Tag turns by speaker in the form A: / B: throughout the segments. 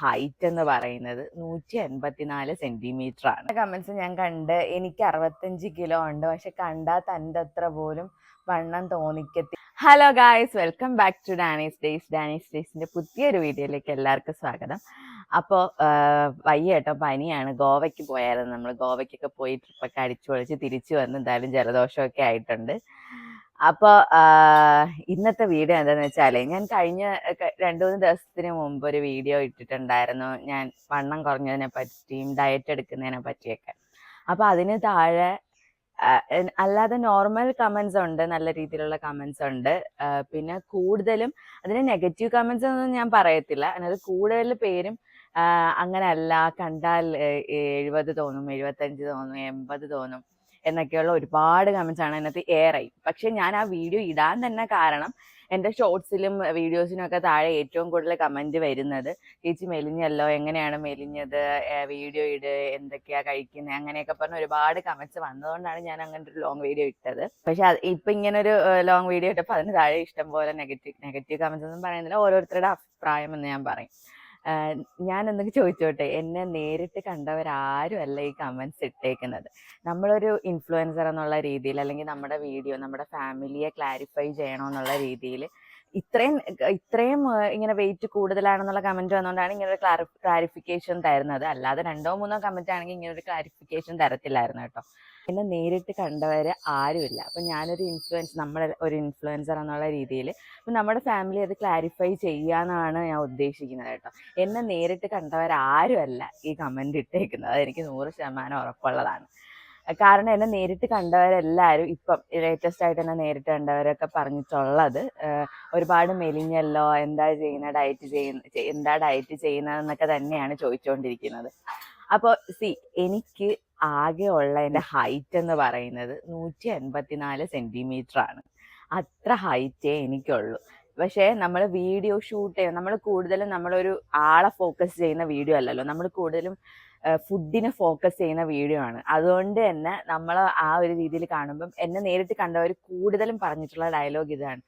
A: Height എന്ന് പറയുന്നത് നൂറ്റി എൺപത്തിനാല് സെന്റിമീറ്റർ ആണ് കമൻസ് ഞാൻ കണ്ട് എനിക്ക് അറുപത്തഞ്ച് കിലോ ഉണ്ട്. പക്ഷെ കണ്ടാൽ തന്റെ അത്ര പോലും വണ്ണം തോന്നിക്കത്തി hello guys welcome back to Dani's days Dani's ഡേയ്സിന്റെ പുതിയൊരു വീഡിയോയിലേക്ക് എല്ലാവർക്കും സ്വാഗതം. അപ്പോൾ വയ്യ കേട്ടോ പനിയാണ്. ഗോവയ്ക്ക് പോയായിരുന്നു നമ്മൾ ഗോവയ്ക്കൊക്കെ പോയി ട്രിപ്പൊക്കെ അടിച്ചു പൊളിച്ച് തിരിച്ചു വന്ന് എന്തായാലും ജലദോഷമൊക്കെ ആയിട്ടുണ്ട്. അപ്പോൾ ഇന്നത്തെ വീഡിയോ എന്താണെന്ന് വെച്ചാൽ ഞാൻ കഴിഞ്ഞ രണ്ട് മൂന്ന് ദിവസത്തിന് മുമ്പ് ഒരു വീഡിയോ ഇട്ടിട്ടുണ്ടായിരുന്നു. ഞാൻ വണ്ണം കുറഞ്ഞതിനെ പറ്റിയും ഡയറ്റ് എടുക്കുന്നതിനെ പറ്റിയൊക്കെ. അപ്പോൾ അതിന് താഴെ അല്ലാതെ നോർമൽ കമൻസ് ഉണ്ട് നല്ല രീതിയിലുള്ള കമൻസ് ഉണ്ട്. പിന്നെ കൂടുതലും അതിന് നെഗറ്റീവ് കമൻസ് ഒന്നും ഞാൻ പറയത്തില്ല. അതിനകത്ത് കൂടുതൽ പേരും അങ്ങനെയല്ല. കണ്ടാൽ എഴുപത് തോന്നും എഴുപത്തഞ്ച് തോന്നും എൺപത് തോന്നും. എന്നൊക്കെയുള്ള ഒരുപാട് കമൻസ് ആണ് അതിനകത്ത് ഏറെ പക്ഷെ ഞാൻ ആ വീഡിയോ ഇടാൻ തന്നെ കാരണം എന്റെ ഷോർട്സിലും വീഡിയോസിനും ഒക്കെ താഴെ ഏറ്റവും കൂടുതൽ കമന്റ് വരുന്നത് ചേച്ചി മെലിഞ്ഞല്ലോ എങ്ങനെയാണ് മെലിഞ്ഞത്? വീഡിയോ ഇട് എന്തൊക്കെയാ കഴിക്കുന്നത് അങ്ങനെയൊക്കെ പറഞ്ഞ് ഒരുപാട് കമന്റ്സ് വന്നതുകൊണ്ടാണ് ഞാൻ അങ്ങനെ ഒരു ലോങ് വീഡിയോ ഇട്ടത്. പക്ഷെ അത് ഇപ്പൊ ഇങ്ങനെ ഒരു ലോങ് വീഡിയോ ഇട്ടപ്പോൾ അതിന് താഴെ ഇഷ്ടം പോലെ നെഗറ്റീവ് നെഗറ്റീവ് കമന്റ്സ് ഒന്നും പറയുന്നില്ല. ഓരോരുത്തരുടെ അഭിപ്രായം എന്ന് ഞാൻ പറയും. എന്തൊക്കെ ചോദിച്ചോട്ടെ? എന്നെ നേരിട്ട് കണ്ടവരാരും അല്ല ഈ കമൻസ് ഇട്ടേക്കുന്നത്. നമ്മളൊരു ഇൻഫ്ലുവൻസർ എന്നുള്ള രീതിയിൽ അല്ലെങ്കിൽ നമ്മുടെ വീഡിയോ നമ്മുടെ ഫാമിലിയെ ക്ലാരിഫൈ ചെയ്യണമെന്നുള്ള രീതിയിൽ ഇത്രയും ഇത്രയും ഇങ്ങനെ വെയിറ്റ് കൂടുതലാണെന്നുള്ള കമന്റ് വന്നുകൊണ്ടാണ് ഇങ്ങനെ ഒരു ക്ലാരിഫിക്കേഷൻ തരുന്നത്. അല്ലാതെ രണ്ടോ മൂന്നോ കമന്റ് ആണെങ്കിൽ ഇങ്ങനെ ഒരു ക്ലാരിഫിക്കേഷൻ തരത്തില്ലായിരുന്നു കേട്ടോ. എന്നെ നേരിട്ട് കണ്ടവര് ആരുമില്ല. അപ്പൊ ഞാനൊരു ഇൻഫ്ലുവൻസ് നമ്മുടെ ഒരു ഇൻഫ്ലുവൻസർ എന്നുള്ള രീതിയിൽ അപ്പൊ നമ്മുടെ ഫാമിലി അത് ക്ലാരിഫൈ ചെയ്യാന്നാണ് ഞാൻ ഉദ്ദേശിക്കുന്നത് കേട്ടോ. എന്നെ നേരിട്ട് കണ്ടവരാരുമല്ല ഈ കമന്റ് ഇട്ടേക്കുന്നത്. അതെനിക്ക് നൂറ് ശതമാനം ഉറപ്പുള്ളതാണ്. കാരണം എന്നെ നേരിട്ട് കണ്ടവരെല്ലാവരും ഇപ്പം ലേറ്റസ്റ്റ് ആയിട്ട് എന്നെ നേരിട്ട് കണ്ടവരൊക്കെ പറഞ്ഞിട്ടുള്ളത് ഒരുപാട് മെലിഞ്ഞല്ലോ എന്താ ചെയ്യുന്ന ഡയറ്റ് ചെയ്യുന്ന എന്താ ഡയറ്റ് ചെയ്യുന്നതെന്നൊക്കെ തന്നെയാണ് ചോദിച്ചുകൊണ്ടിരിക്കുന്നത് അപ്പോൾ സി എനിക്ക് ആകെ ഉള്ള എന്റെ ഹൈറ്റ് എന്ന് പറയുന്നത് നൂറ്റി എൺപത്തിനാല് സെന്റിമീറ്റർ ആണ്. അത്ര ഹൈറ്റേ എനിക്കുള്ളൂ. പക്ഷേ നമ്മൾ വീഡിയോ ഷൂട്ട് ചെയ്യുന്ന നമ്മൾ കൂടുതലും നമ്മളൊരു ആളെ ഫോക്കസ് ചെയ്യുന്ന വീഡിയോ അല്ലല്ലോ. നമ്മൾ കൂടുതലും ഫുഡിനെ ഫോക്കസ് ചെയ്യുന്ന വീഡിയോ ആണ്. അതുകൊണ്ട് തന്നെ നമ്മൾ ആ ഒരു രീതിയിൽ കാണുമ്പം എന്നെ നേരിട്ട് കണ്ടവർ കൂടുതലും പറഞ്ഞിട്ടുള്ള ഡയലോഗ് ഇതാണ്.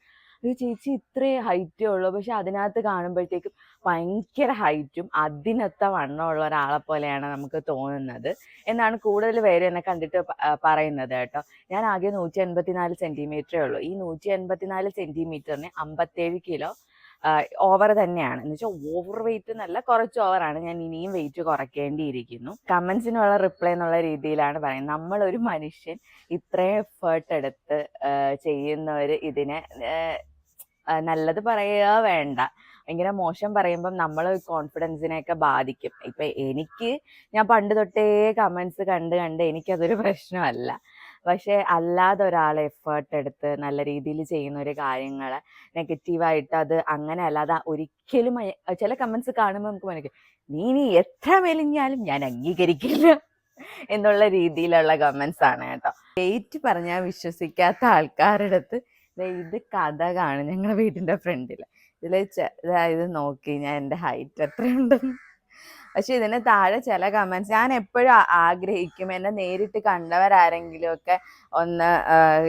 A: ഒരു ചേച്ചി ഇത്രേ ഹൈറ്റേ ഉള്ളൂ. പക്ഷെ അതിനകത്ത് കാണുമ്പോഴത്തേക്കും ഭയങ്കര ഹൈറ്റും അതിനൊത്ത വണ്ണമുള്ള ഒരാളെ പോലെയാണ് നമുക്ക് തോന്നുന്നത്. എന്നാണ് കൂടുതൽ പേര് എന്നെ കണ്ടിട്ട് പറയുന്നത് കേട്ടോ. ഞാൻ ആകെ നൂറ്റി എൺപത്തിനാല് സെന്റിമീറ്ററേ ഉള്ളൂ. ഈ നൂറ്റി എൺപത്തിനാല് സെന്റിമീറ്ററിന് അമ്പത്തേഴ് കിലോ ഓവർ തന്നെയാണ്. എന്ന് വെച്ചാൽ ഓവർ വെയിറ്റ് എന്നല്ല കുറച്ച് ഓവറാണ് ഞാൻ ഇനിയും വെയിറ്റ് കുറയ്ക്കേണ്ടിയിരിക്കുന്നു. കമൻസിനുള്ള റിപ്ലൈ എന്നുള്ള രീതിയിലാണ് പറയുന്നത്. നമ്മളൊരു മനുഷ്യൻ ഇത്രയും എഫേർട്ട് എടുത്ത് ചെയ്യുന്നവർ ഇതിനെ നല്ലത് പറയുക വേണ്ട. ഭയങ്കര മോശം പറയുമ്പം നമ്മൾ കോൺഫിഡൻസിനെയൊക്കെ ബാധിക്കും. ഇപ്പം എനിക്ക് ഞാൻ പണ്ട് തൊട്ടേ കമൻസ് കണ്ട് കണ്ട് എനിക്കതൊരു പ്രശ്നമല്ല. പക്ഷെ അല്ലാതെ ഒരാൾ എഫേർട്ട് എടുത്ത് നല്ല രീതിയിൽ ചെയ്യുന്ന ഒരു കാര്യങ്ങൾ നെഗറ്റീവായിട്ട് അത് അങ്ങനെ അല്ലാതെ ഒരിക്കലും ചില കമൻസ് കാണുമ്പോൾ നമുക്ക് മനസ്സിലാക്കി നീ നീ എത്ര മെലിഞ്ഞാലും ഞാൻ അംഗീകരിക്കില്ല എന്നുള്ള രീതിയിലുള്ള കമൻസ് ആണ് കേട്ടോ. ഡേറ്റ് പറഞ്ഞാൽ വിശ്വസിക്കാത്ത ആൾക്കാരുടെ അടുത്ത് ഇത് കഥ കാണും ഞങ്ങളുടെ വീടിന്റെ ഫ്രണ്ടിൽ ഇതിൽ ഇത് നോക്കി ഞാൻ എന്റെ ഹൈറ്റ് എത്രയുണ്ടെന്ന്. പക്ഷെ ഇതിന് താഴെ ചില കമന്റ്സ് ഞാൻ എപ്പോഴും ആഗ്രഹിക്കും. എന്നെ നേരിട്ട് കണ്ടവരാരെങ്കിലും ഒക്കെ ഒന്ന്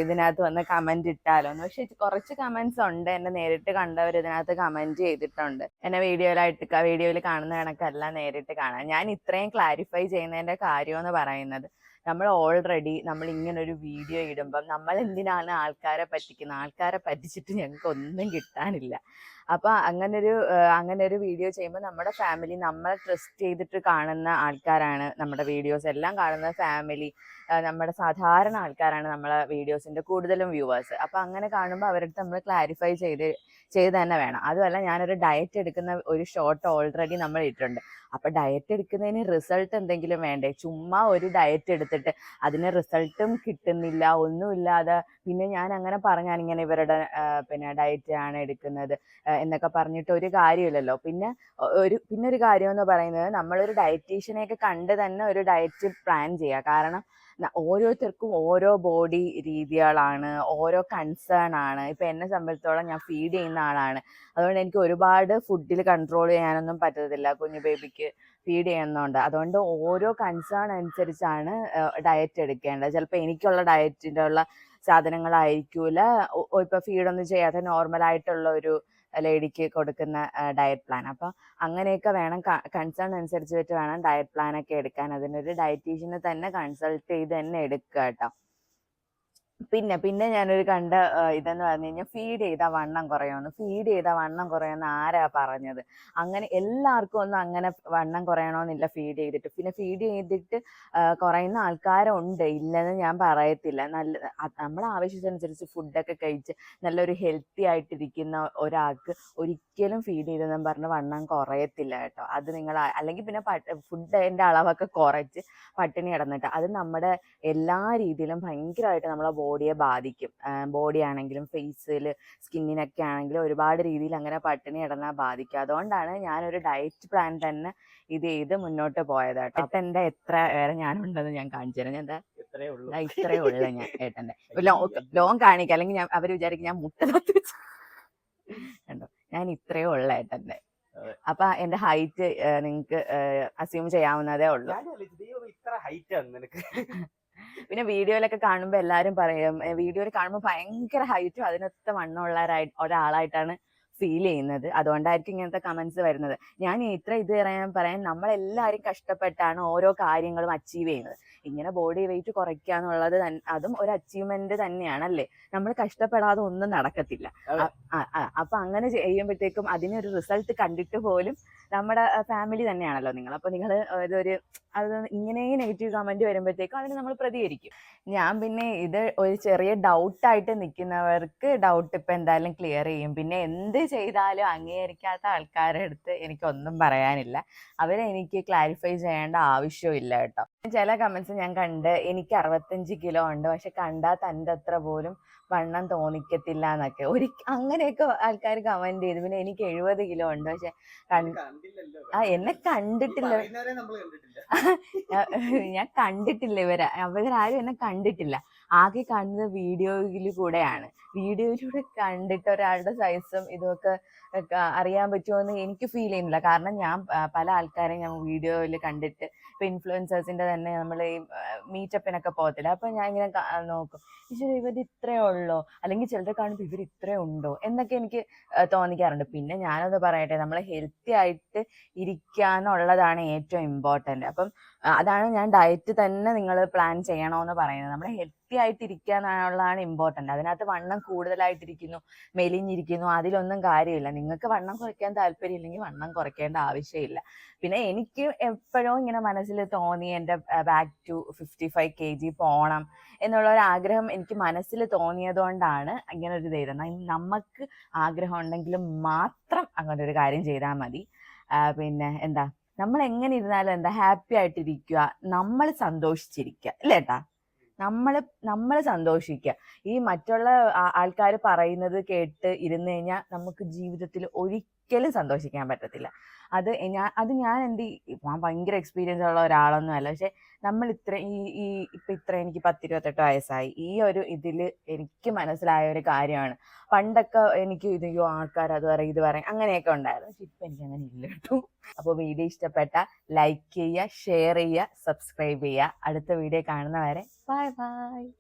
A: ഇതിനകത്ത് വന്ന് കമന്റ് ഇട്ടാലോ എന്ന്. പക്ഷെ കുറച്ച് കമന്റ്സ് ഉണ്ട് എന്നെ നേരിട്ട് കണ്ടവർ ഇതിനകത്ത് കമന്റ് ചെയ്തിട്ടുണ്ട്. എന്നെ വീഡിയോയിലായിട്ട് വീഡിയോയിൽ കാണുന്ന കണക്കല്ല നേരിട്ട് കാണാൻ ഞാൻ ഇത്രയും ക്ലാരിഫൈ ചെയ്യുന്നതിന്റെ കാര്യം എന്ന് പറയുന്നത്. നമ്മൾ ഓൾറെഡി നമ്മൾ ഇങ്ങനെ ഒരു വീഡിയോ ഇടുമ്പം നമ്മൾ എന്തിനാണ് ആൾക്കാരെ പറ്റിക്കുന്നത് ആൾക്കാരെ പറ്റിച്ചിട്ട് ഞങ്ങൾക്ക് ഒന്നും കിട്ടാനില്ല. അപ്പൊ അങ്ങനൊരു അങ്ങനെ ഒരു വീഡിയോ ചെയ്യുമ്പോൾ നമ്മുടെ ഫാമിലി നമ്മളെ ട്രസ്റ്റ് ചെയ്തിട്ട് കാണുന്ന ആൾക്കാരാണ് നമ്മുടെ വീഡിയോസ്. എല്ലാം കാണുന്ന ഫാമിലി നമ്മുടെ സാധാരണ ആൾക്കാരാണ് നമ്മളെ വീഡിയോസിന്റെ കൂടുതലും വ്യൂവേഴ്സ്. അപ്പോൾ അങ്ങനെ കാണുമ്പോൾ അവരുടെ നമ്മൾ ക്ലാരിഫൈ ചെയ്ത് ചെയ്ത് തന്നെ വേണം. അതുമല്ല ഞാനൊരു ഡയറ്റ് എടുക്കുന്ന ഒരു ഷോർട്ട് ഓൾറെഡി നമ്മൾ ഇട്ടിട്ടുണ്ട്. അപ്പോൾ ഡയറ്റ് എടുക്കുന്നതിന് റിസൾട്ട് എന്തെങ്കിലും വേണ്ടേ? ചുമ്മാ ഒരു ഡയറ്റ് എടുത്തിട്ട് അതിന് റിസൾട്ടും കിട്ടുന്നില്ല ഒന്നുമില്ലാതെ പിന്നെ ഞാൻ അങ്ങനെ പറഞ്ഞാൽ ഇങ്ങനെ ഇവരുടെ പിന്നെ ഡയറ്റ് ആണ് എടുക്കുന്നത് എന്നൊക്കെ പറഞ്ഞിട്ട് ഒരു കാര്യമില്ലല്ലോ. പിന്നെ ഒരു പിന്നെ ഒരു കാര്യം എന്ന് പറയുന്നത് നമ്മളൊരു ഡയറ്റീഷ്യനെയൊക്കെ കണ്ട് തന്നെ ഒരു ഡയറ്റ് പ്ലാൻ ചെയ്യുക കാരണം ഓരോരുത്തർക്കും ഓരോ ബോഡി രീതികളാണ് ഓരോ കൺസേൺ ആണ്. ഇപ്പൊ എന്നെ സംബന്ധിച്ചോളം ഞാൻ ഫീഡ് ചെയ്യുന്ന ആളാണ്. അതുകൊണ്ട് എനിക്ക് ഒരുപാട് ഫുഡിൽ കൺട്രോൾ ചെയ്യാനൊന്നും പറ്റത്തില്ല കുഞ്ഞു ബേബിക്ക് ഫീഡ് ചെയ്യുന്നതുകൊണ്ട് അതുകൊണ്ട് ഓരോ കൺസേൺ അനുസരിച്ചാണ് ഡയറ്റ് എടുക്കേണ്ടത്. ചിലപ്പോൾ എനിക്കുള്ള ഡയറ്റിന്റെ ഉള്ള സാധനങ്ങളായിരിക്കൂല. ഒ- ഒ- ഇപ്പൊ ഫീഡൊന്നും ചെയ്യാതെ നോർമൽ ആയിട്ടുള്ള ഒരു ലേഡിക്ക് കൊടുക്കുന്ന ഡയറ്റ് പ്ലാൻ അപ്പോൾ അങ്ങനെയൊക്കെ വേണം കൺസേൺ അനുസരിച്ച് വെച്ച് വേണം ഡയറ്റ് പ്ലാൻ ഒക്കെ എടുക്കാൻ. അതിനൊരു ഡയറ്റീഷ്യനെ തന്നെ കൺസൾട്ട് ചെയ്ത് തന്നെ എടുക്കുക കേട്ടോ പിന്നെ പിന്നെ ഞാനൊരു കണ്ട ഇതെന്ന് പറഞ്ഞു കഴിഞ്ഞാൽ ഫീഡ് ചെയ്താൽ വണ്ണം കുറയുമെന്ന്. ഫീഡ് ചെയ്താൽ വണ്ണം കുറയുമെന്ന് ആരാ പറഞ്ഞത്? അങ്ങനെ എല്ലാവർക്കും ഒന്നും അങ്ങനെ വണ്ണം കുറയണമെന്നില്ല ഫീഡ് ചെയ്തിട്ട്. പിന്നെ ഫീഡ് ചെയ്തിട്ട് കുറയുന്ന ആൾക്കാരുണ്ട്. ഇല്ലെന്ന് ഞാൻ പറയത്തില്ല. നല്ല നമ്മുടെ ആവശ്യത്തിനനുസരിച്ച് ഫുഡൊക്കെ കഴിച്ച് നല്ലൊരു ഹെൽത്തി ആയിട്ടിരിക്കുന്ന ഒരാൾക്ക് ഒരിക്കലും ഫീഡ് ചെയ്തെന്നും പറഞ്ഞ് വണ്ണം കുറയത്തില്ല കേട്ടോ. അത് നിങ്ങൾ അല്ലെങ്കിൽ പിന്നെ ഫുഡിന്റെ അളവൊക്കെ കുറച്ച് പട്ടിണി കിടന്നിട്ട്. അത് നമ്മുടെ എല്ലാ രീതിയിലും ഭയങ്കരമായിട്ട് നമ്മളെ ബോഡിയെ ബാധിക്കും. ബോഡി ആണെങ്കിലും ഫേസിൽ സ്കിന്നിനൊക്കെ ആണെങ്കിലും ഒരുപാട് രീതിയിൽ അങ്ങനെ പട്ടിണി കിടന്നാൽ ബാധിക്കും. അതുകൊണ്ടാണ് ഞാനൊരു ഡയറ്റ് പ്ലാൻ തന്നെ ഇത് ചെയ്ത് മുന്നോട്ട് പോയത് കേട്ടോ. എന്റെ എന്റെ എത്ര വേറെ ഞാനുണ്ടെന്ന് ഞാൻ കാണിച്ചു തരാം. ഞാൻ എന്താ?
B: ഇത്രേ ഉള്ളൂ.
A: ഞാൻ ഏട്ടന്റെ. ലോങ് കാണിക്കുക അല്ലെങ്കിൽ ഞാൻ അവർ വിചാരിക്കും ഞാൻ മുട്ട തത്തി കണ്ടോ? ഞാൻ ഇത്രേ ഉള്ള
B: ഏട്ടന്റെ.
A: അപ്പൊ എന്റെ ഹൈറ്റ് നിങ്ങക്ക് അസ്യൂം ചെയ്യാവുന്നതേ ഉള്ളൂ.
B: ഇത്ര ഹൈറ്റ് ആണ് നിനക്ക്.
A: പിന്നെ വീഡിയോയിലൊക്കെ കാണുമ്പോൾ എല്ലാവരും പറയും വീഡിയോയിൽ കാണുമ്പോൾ ഭയങ്കര ഹൈറ്റും അതിനൊത്ത വണ്ണമുള്ള ഒരാൾ ഒരാളായിട്ടാണ് ഫീൽ ചെയ്യുന്നത്. അതുകൊണ്ടായിരിക്കും ഇങ്ങനത്തെ കമന്റ്സ് വരുന്നത്. ഞാൻ ഇത്ര ഇത് പറയാൻ പറയാൻ നമ്മളെല്ലാവരും കഷ്ടപ്പെട്ടാണ് ഓരോ കാര്യങ്ങളും അച്ചീവ് ചെയ്യുന്നത്. ഇങ്ങനെ ബോഡി വെയിറ്റ് കുറയ്ക്കുക എന്നുള്ളത് അതും ഒരു അച്ചീവ്മെന്റ് തന്നെയാണല്ലേ? നമ്മൾ കഷ്ടപ്പെടാതെ ഒന്നും നടക്കത്തില്ല. അപ്പൊ അങ്ങനെ ചെയ്യുമ്പോഴത്തേക്കും അതിനൊരു റിസൾട്ട് കണ്ടിട്ട് പോലും നമ്മുടെ ഫാമിലി തന്നെയാണല്ലോ നിങ്ങൾ അപ്പൊ നിങ്ങൾ ഇതൊരു അത് ഇങ്ങനെ നെഗറ്റീവ് കമന്റ് വരുമ്പോഴത്തേക്കും അതിന് നമ്മൾ പ്രതികരിക്കും. ഞാൻ പിന്നെ ഇത് ഒരു ചെറിയ ഡൗട്ടായിട്ട് നിൽക്കുന്നവർക്ക് ഡൗട്ട് ഇപ്പം എന്തായാലും ക്ലിയർ ചെയ്യും. പിന്നെ എന്ത് ചെയ്താലും അംഗീകരിക്കാത്ത ആൾക്കാരുടെ അടുത്ത് എനിക്കൊന്നും പറയാനില്ല. അവരെ എനിക്ക് ക്ലാരിഫൈ ചെയ്യേണ്ട ആവശ്യമില്ല കേട്ടോ. ചില കമൻസ് ഞാൻ കണ്ട് എനിക്ക് അറുപത്തഞ്ച് കിലോ ഉണ്ട്. പക്ഷെ കണ്ടാൽ തന്റെ അത്ര പോലും വണ്ണം തോന്നിക്കത്തില്ല എന്നൊക്കെ ഒരു അങ്ങനെയൊക്കെ ആൾക്കാർ കമന്റ് ചെയ്തു. പിന്നെ എനിക്ക് എഴുപത് കിലോ ഉണ്ട്. പക്ഷെ ആ എന്നെ കണ്ടിട്ടില്ല. ഞാൻ കണ്ടിട്ടില്ല ഇവരെ. ഇവരാരും എന്നെ കണ്ടിട്ടില്ല. ആകെ കാണുന്നത് വീഡിയോയിൽ കൂടെയാണ്. വീഡിയോയിലൂടെ കണ്ടിട്ട് ഒരാളുടെ സൈസും ഇതൊക്കെ അറിയാൻ പറ്റുമോയെന്ന് എനിക്ക് ഫീൽ ചെയ്യുന്നില്ല. കാരണം ഞാൻ പല ആൾക്കാരെയും ഞാൻ വീഡിയോയിൽ കണ്ടിട്ട് ഇപ്പൊ ഇൻഫ്ലുവൻസേഴ്സിന്റെ തന്നെ നമ്മൾ ഈ മീറ്റപ്പിനൊക്കെ പോകത്തില്ല. അപ്പൊ ഞാൻ ഇങ്ങനെ നോക്കും. ഈശ്വര ഇവർ ഇത്രേ ഉള്ളോ? അല്ലെങ്കിൽ ചിലരെ കാണുമ്പോൾ ഇവർ ഇത്രേ ഉണ്ടോ? എന്നൊക്കെ എനിക്ക് തോന്നിക്കാറുണ്ട്. പിന്നെ ഞാനത് പറയട്ടെ നമ്മൾ ഹെൽത്തി ആയിട്ട് ഇരിക്കാന്നുള്ളതാണ് ഏറ്റവും ഇമ്പോർട്ടന്റ് അപ്പം അതാണ് ഞാൻ ഡയറ്റ് തന്നെ നിങ്ങൾ പ്ലാൻ ചെയ്യണമെന്ന് പറയുന്നത്. നമ്മൾ ഹെൽത്തി എന്നുള്ളതാണ് ഇമ്പോർട്ടന്റ് അതിനകത്ത് വണ്ണം കൂടുതലായിട്ടിരിക്കുന്നു മെലിഞ്ഞിരിക്കുന്നു അതിലൊന്നും കാര്യമില്ല. നിങ്ങൾക്ക് വണ്ണം കുറയ്ക്കാൻ താല്പര്യമില്ലെങ്കിൽ വണ്ണം കുറയ്ക്കേണ്ട ആവശ്യമില്ല. പിന്നെ എനിക്ക് എപ്പോഴും ഇങ്ങനെ മനസ്സിൽ തോന്നി എന്റെ back to fifty five K G പോകണം എന്നുള്ള ഒരു ആഗ്രഹം എനിക്ക് മനസ്സിൽ തോന്നിയതുകൊണ്ടാണ് ഇങ്ങനെ ഒരു ഇത് ചെയ്തത്. നമുക്ക് ആഗ്രഹം ഉണ്ടെങ്കിൽ മാത്രം അങ്ങനെ ഒരു കാര്യം ചെയ്താൽ മതി. പിന്നെ എന്താ? നമ്മൾ എങ്ങനെ ഇരുന്നാലും എന്താ? ഹാപ്പി ആയിട്ടിരിക്കുക നമ്മൾ സന്തോഷിച്ചിരിക്കുക. അല്ലേ ഏട്ടാ? നമ്മൾ നമ്മൾ സന്തോഷിക്കുക ഈ മറ്റുള്ള ആൾക്കാർ പറയുന്നത് കേട്ട് ഇരുന്ന് കഴിഞ്ഞാൽ നമുക്ക് ജീവിതത്തിൽ ഒരിക്കലും സന്തോഷിക്കാൻ പറ്റത്തില്ല. അത് ഞാൻ അത് ഞാൻ എന്ത് ഞാൻ ഭയങ്കര എക്സ്പീരിയൻസ് ഉള്ള ഒരാളൊന്നും അല്ല. പക്ഷെ നമ്മൾ ഇത്ര ഈ ഈ ഇപ്പൊ ഇത്ര എനിക്ക് പത്തിരുപത്തെട്ട് വയസ്സായി. ഈ ഒരു ഇതിൽ എനിക്ക് മനസ്സിലായ ഒരു കാര്യമാണ്. പണ്ടൊക്കെ എനിക്ക് ഇത് അയ്യോ ആൾക്കാർ അത് പറയും ഇത് പറയും അങ്ങനെയൊക്കെ ഉണ്ടായിരുന്നു. പക്ഷെ ഇപ്പൊ എനിക്ക് അങ്ങനെ ഇല്ല കേട്ടോ. അപ്പോൾ വീഡിയോ ഇഷ്ടപ്പെട്ട ലൈക്ക് ചെയ്യുക ഷെയർ ചെയ്യുക സബ്സ്ക്രൈബ് ചെയ്യുക. അടുത്ത വീഡിയോ കാണുന്നവരെ ബൈ ബൈ